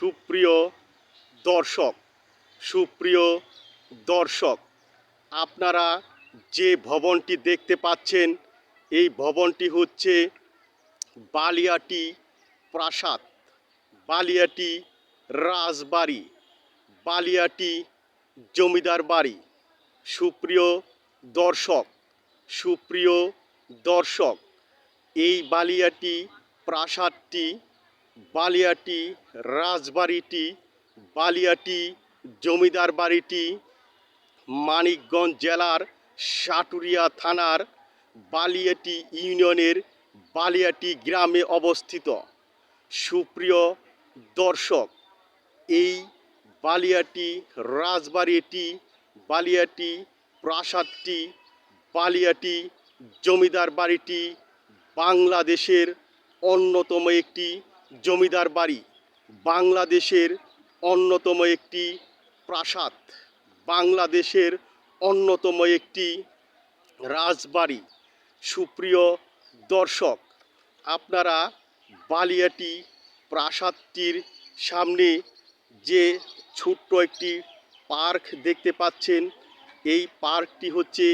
সুপ্রিয় দর্শক সুপ্রিয় দর্শক, আপনারা যে ভবনটি দেখতে পাচ্ছেন, এই ভবনটি হচ্ছে বালিয়াটি প্রাসাদ, বালিয়াটি রাজবাড়ি, বালিয়াটি জমিদার বাড়ি। সুপ্রিয় দর্শক সুপ্রিয় দর্শক, এই বালিয়াটি প্রাসাদটি বালিয়াটি, রাজবাড়িটি, বালিয়াটি, জমিদার বাড়িটি, মানিকগঞ্জ জেলার সাটুরিয়া থানার বালিয়াটি ইউনিয়নের বালিয়াটি গ্রামে অবস্থিত। সুপ্রিয় দর্শক, এই বালিয়াটি, রাজবাড়িটি, বালিয়াটি, প্রাসাদটি, বালিয়াটি, জমিদার বাড়িটি বাংলাদেশের অন্যতম একটি জমিদার বাড়ি বাংলাদেশের অন্যতম একটি প্রাসাদ, বাংলাদেশের অন্যতম একটি রাজবাড়ি। সুপ্রিয় দর্শক, আপনারা বালিয়াটি প্রাসাদটির সামনে যে ছোট্ট একটি পার্ক দেখতে পাচ্ছেন, এই পার্কটি হচ্ছে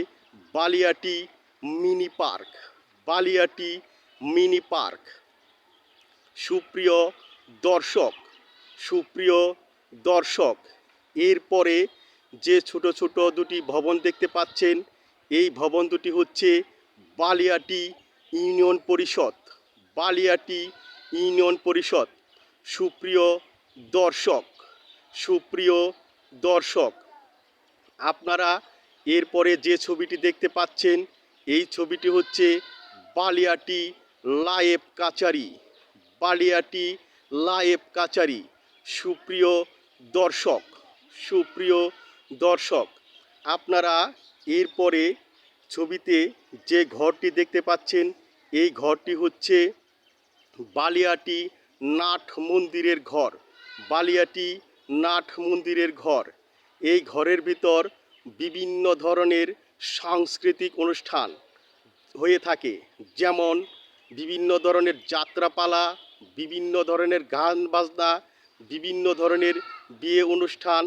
Baliati mini park. Baliati mini park. সুপ্রিয় দর্শক সুপ্রিয় দর্শক, এরপরে যে ছোট ছোট দুটি ভবন দেখতে পাচ্ছেন, এই ভবন দুটি হচ্ছে বালিয়াটি ইউনিয়ন পরিষদ, বালিয়াটি ইউনিয়ন পরিষদ। সুপ্রিয় দর্শক সুপ্রিয় দর্শক, আপনারা এরপরে যে ছবিটি দেখতে পাচ্ছেন, এই ছবিটি হচ্ছে বালিয়াটি লায়েব কাচারি। বালিয়াটি লায়েব কাচারি। সুপ্রিয় দর্শক সুপ্রিয় দর্শক, আপনারা এরপরে ছবিতে যে ঘরটি দেখতে পাচ্ছেন, এই ঘরটি হচ্ছে বালিয়াটি নাট মন্দিরের ঘর। বালিয়াটি নাট মন্দিরের ঘর। এই ঘরের ভিতর বিভিন্ন ধরনের সাংস্কৃতিক অনুষ্ঠান হয়ে থাকে। যেমন বিভিন্ন ধরনের যাত্রাপালা বিভিন্ন ধরনের গান, বাজনা, বিভিন্ন ধরনের বিয়ে অনুষ্ঠান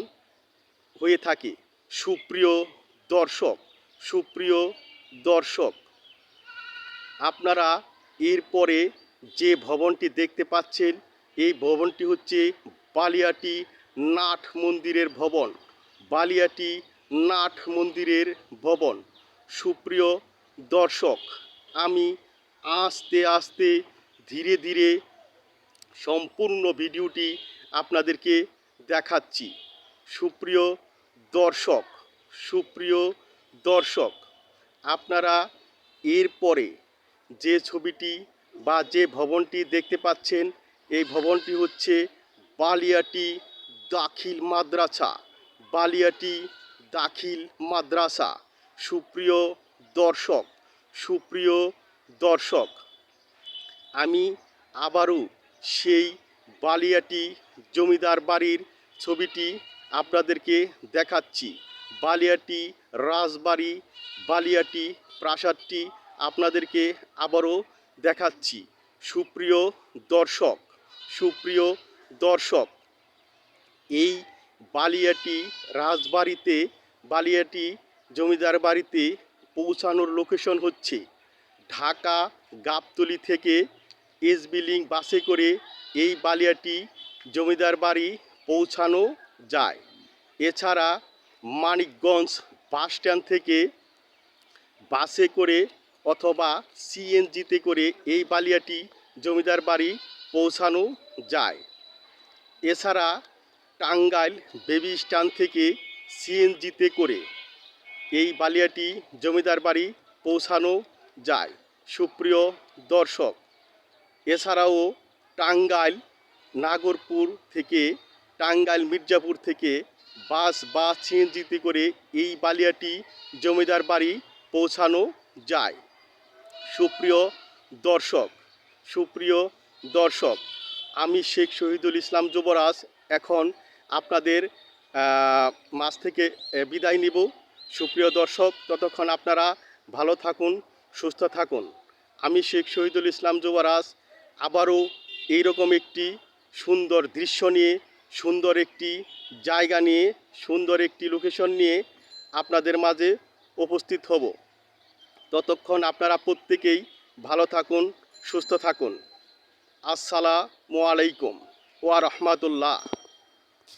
হয়ে থাকে। সুপ্রিয় দর্শক সুপ্রিয় দর্শক, আপনারা এরপরে যে ভবনটি দেখতে পাচ্ছেন, এই ভবনটি হচ্ছে বালিয়াটি নাট মন্দিরের ভবন। বালিয়াটি নাট মন্দিরের ভবন। সুপ্রিয় দর্শক, আমি আস্তে আস্তে ধীরে ধীরে সম্পূর্ণ ভিডিওটি আপনাদেরকে দেখাচ্ছি। সুপ্রিয় দর্শক সুপ্রিয় দর্শক, আপনারা এরপরে যে ছবিটি বা যে ভবনটি দেখতে পাচ্ছেন, এই ভবনটি হচ্ছে বালিয়াটি দাখিল মাদ্রাসা। বালিয়াটি দাখিল মাদ্রাসা। সুপ্রিয় দর্শক সুপ্রিয় দর্শক, আমি আবারও সেই বালিয়াটি জমিদার বাড়ির ছবিটি আপনাদেরকে দেখাচ্ছি। বালিয়াটি রাজবাড়ি, বালিয়াটি প্রাসাদটি আপনাদেরকে আবারও দেখাচ্ছি। সুপ্রিয় দর্শক সুপ্রিয় দর্শক, এই বালিয়াটি রাজবাড়িতে, বালিয়াটি জমিদার বাড়িতে পৌঁছানোর লোকেশন হচ্ছে ঢাকা গাবতলি থেকে এস বিলিং বাসে করে এই বালিয়াটি জমিদার বাড়ি পৌঁছানো যায়। এছাড়া মানিকগঞ্জ বাস স্ট্যান্ড থেকে বাসে করে অথবা সিএনজিতে করে এই বালিয়াটি জমিদার বাড়ি পৌঁছানো যায়। এছাড়া টাঙ্গাইল বেবি স্ট্যান্ড থেকে সিএনজিতে করে এই বালিয়াটি জমিদার বাড়ি পৌঁছানো যায়। সুপ্রিয় দর্শক এছাড়াও টাঙ্গাইল, নাগরপুর থেকে, টাঙ্গাইল, মির্জাপুর থেকে বাস বা সিএনজিতে করে এই বালিয়াটি জমিদার বাড়ি পৌঁছানো যায়। সুপ্রিয় দর্শক সুপ্রিয় দর্শক, আমি শেখ শহীদুল ইসলাম যুবরাজ। এখন আপনাদের মাছ থেকে বিদায় নিব। সুপ্রিয় দর্শক, ততক্ষণ আপনারা ভালো থাকুন, সুস্থ থাকুন। আমি শেখ শহীদুল ইসলাম যুবরাজ। আবারও এইরকম একটি সুন্দর দৃশ্য নিয়ে, সুন্দর একটি জায়গা নিয়ে, সুন্দর একটি লোকেশন নিয়ে আপনাদের মাঝে উপস্থিত হব। ততক্ষণ আপনারা প্রত্যেকেই ভালো থাকুন, সুস্থ থাকুন। আসসালামু আলাইকুম। ওয়া রহমাতুল্লাহ।